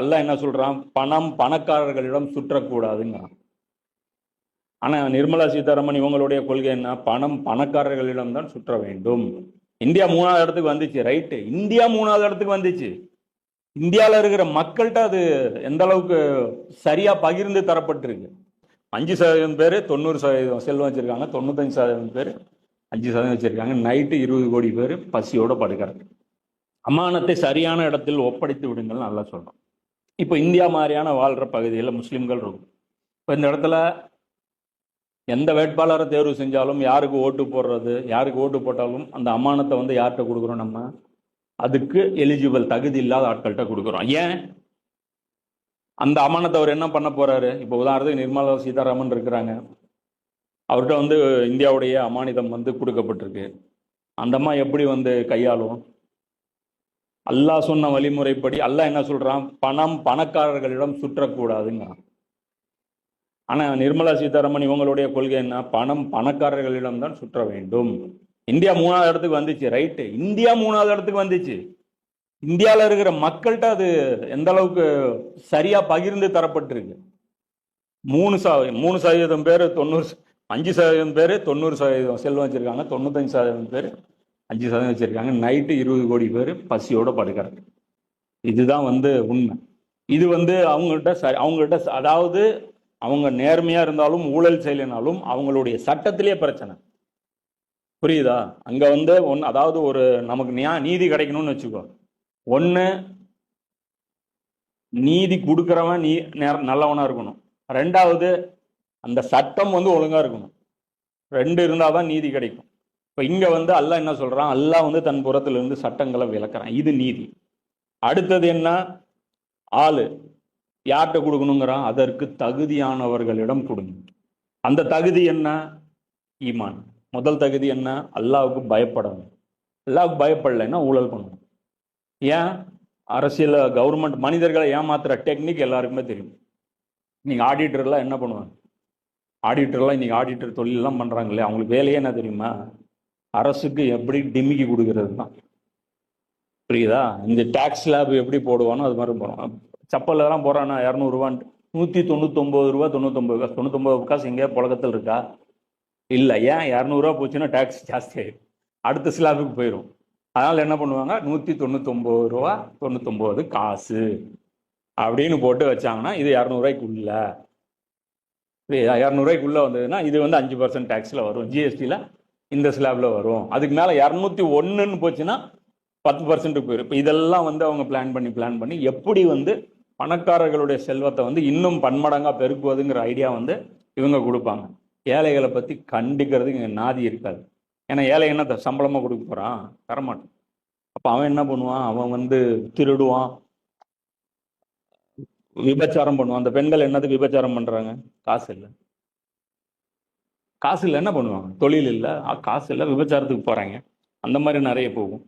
அல்ல என்ன சொல்றான்? பணம் பணக்காரர்களிடம் சுற்றக்கூடாதுங்கிறான் ஆனா நிர்மலா சீதாராமன் இவங்களுடைய கொள்கை என்ன? பணம் பணக்காரர்களிடம் தான் சுற்ற வேண்டும். இந்தியா மூணாவது இடத்துக்கு வந்துச்சு. ரைட்டு. இந்தியா மூணாவது இடத்துக்கு வந்துச்சு. இந்தியாவில் இருக்கிற மக்கள்கிட்ட அது எந்த அளவுக்கு சரியா பகிர்ந்து தரப்பட்டிருக்கு. அஞ்சு சதவீதம் பேர் தொண்ணூறு சதவீதம் செல்வம் வச்சிருக்காங்க. தொண்ணூத்தஞ்சு சதவீதம் பேர் அஞ்சு சதவீதம் வச்சிருக்காங்க. நைட்டு இருபது கோடி பேர் பசியோட படுக்கிறாங்க. அமானத்தை சரியான இடத்தில் ஒப்படைத்து விடுங்கள் நல்லா சொல்றோம். இப்போ இந்தியா மாதிரியான வாழ்கிற பகுதியில் முஸ்லீம்கள் இருக்கும் இப்போ இந்த இடத்துல எந்த வேட்பாளரை தேர்வு செஞ்சாலும் யாருக்கு ஓட்டு போடுறது யாருக்கு ஓட்டு போட்டாலும் அந்த அமானத்தை வந்து யார்கிட்ட கொடுக்குறோம் நம்ம? அதுக்கு எலிஜிபிள் தகுதி இல்லாத ஆட்கள்கிட்ட கொடுக்குறோம். ஏன்? அந்த அமானத்தை அவர் என்ன பண்ண போறாரு? இப்போ உதாரணத்துக்கு நிர்மலா சீதாராமன் இருக்கிறாங்க. அவர்கிட்ட வந்து இந்தியாவுடைய அமானிதம் வந்து கொடுக்கப்பட்டிருக்கு. அந்த அம்மா எப்படி வந்து கையாளும்? அல்லாஹ் சொன்ன வழிமுறைப்படி அல்லாஹ் என்ன சொல்றான்? பணம் பணக்காரர்களிடம் சுற்றக்கூடாதுங்கிறான் ஆனா நிர்மலா சீதாராமன் இவங்களுடைய கொள்கை என்ன? பணம் பணக்காரர்களிடம் தான் சுற்ற வேண்டும். இந்தியா மூணாவது இடத்துக்கு வந்துச்சு ரைட்டு இந்தியா மூணாவது இடத்துக்கு வந்துச்சு. இந்தியாவில் இருக்கிற மக்கள்கிட்ட அது எந்த அளவுக்கு சரியா பகிர்ந்து தரப்பட்டிருக்கு. மூணு சதவீதம் மூணு சதவீதம் பேர் தொண்ணூறு அஞ்சு சதவீதம் பேர் தொண்ணூறு சதவீதம் செல்வம் வச்சிருக்காங்க தொண்ணூத்தஞ்சு சதவீதம் பேர் அஞ்சு சதவீதம் வச்சிருக்காங்க. நைட்டு இருபது கோடி பேர் பசியோடு படுக்கிறாங்க. இதுதான் வந்து உண்மை. இது வந்து அவங்கள்ட்ட சரி அவங்கள்ட்ட அதாவது அவங்க நேர்மையாக இருந்தாலும் ஊழல் செய்யலைனாலும் அவங்களுடைய சட்டத்திலே பிரச்சனை. புரியுதா? அங்கே வந்து ஒன் அதாவது ஒரு நமக்கு நியா நீதி கிடைக்கணும்னு வச்சுக்கோ. ஒன்று நீதி கொடுக்குறவன் நீ நேர- நல்லவனாக இருக்கணும். ரெண்டாவது அந்த சட்டம் வந்து ஒழுங்காக இருக்கணும். ரெண்டு இருந்தால் தான் நீதி கிடைக்கும். இப்போ இங்கே வந்து அல்லாஹ் என்ன சொல்கிறான் அல்லாஹ் வந்து தன் புறத்திலிருந்து சட்டங்களை விளக்குறான். இது நீதி. அடுத்தது என்ன? ஆளு. யார்கிட்ட கொடுக்கணுங்கிறான்? அதற்கு தகுதியானவர்களிடம் கொடுங்க. அந்த தகுதி என்ன? ஈமான். முதல் தகுதி என்ன? அல்லாவுக்கு பயப்படணும். அல்லாவுக்கு பயப்படலைன்னா ஊழல் பண்ணணும் ஏன்? அரசியல் கவர்மெண்ட் மனிதர்களை ஏமாத்துற டெக்னிக் எல்லாருக்குமே தெரியும். நீங்கள் ஆடிட்டர்லாம் என்ன பண்ணுவாங்க? ஆடிட்டர்லாம் இன்னைக்கு ஆடிட்டர் தொழிலெல்லாம் பண்ணுறாங்களே அவங்களுக்கு வேலையே என்ன தெரியுமா? அரசுக்கு எப்படி டிமிக்கி கொடுக்கறது தான் புரியுதா? இந்த டேக்ஸ் லேப் எப்படி போடுவானோ அது மாதிரி போகிறோம் செப்பல் எல்லாம் போறானா இரநூறுவான்ட்டு. நூற்றி தொண்ணூத்தொம்பது ரூபா தொண்ணூத்தொம்பது காசு. தொண்ணூத்தொம்பது காசு எங்கேயா புழக்கத்தில் இருக்கா? இல்லை. ஏன் இரநூறுவா போச்சுன்னா டேக்ஸ் ஜாஸ்தி ஆயிடும் அடுத்த ஸ்லாபுக்கு போயிடும் அதனால் என்ன பண்ணுவாங்க? நூற்றி தொண்ணூத்தொம்பது ரூபா தொண்ணூத்தொம்பது காசு அப்படின்னு போட்டு வச்சாங்கன்னா இது இரநூறுவாய்க்குள்ள. புரியுதா? இரநூறுவாய்க்குள்ளே வந்ததுன்னா இது வந்து அஞ்சு பர்சன்ட் டேக்ஸில் வரும். ஜிஎஸ்டியில் இந்த ஸ்லாப்ல வரும். அதுக்கு மேலே இரநூத்தி ஒன்றுன்னு போச்சுன்னா பத்து பர்சன்ட்டுக்கு போயிடும் இப்போ இதெல்லாம் வந்து அவங்க பிளான் பண்ணி பிளான் பண்ணி எப்படி வந்து பணக்காரர்களுடைய செல்வத்தை வந்து இன்னும் பன்மடங்காக பெருக்குவதுங்கிற ஐடியா வந்து இவங்க கொடுப்பாங்க. ஏழைகளை பற்றி கண்டிக்கிறதுக்கு இங்கே நாதி இருக்காது. ஏன்னா ஏழை என்ன த- சம்பளமா கொடுக்க போகிறான் தரமாட்டான். அப்போ அவன் என்ன பண்ணுவான்? அவன் வந்து திருடுவான். விபச்சாரம் பண்ணுவான். அந்த பெண்கள் என்னது விபச்சாரம் பண்ணுறாங்க காசு இல்லை. காசு இல்லை என்ன பண்ணுவாங்க? தொழில் இல்லை. காசு இல்லை விபச்சாரத்துக்கு போகிறாங்க அந்த மாதிரி நிறைய போகும்.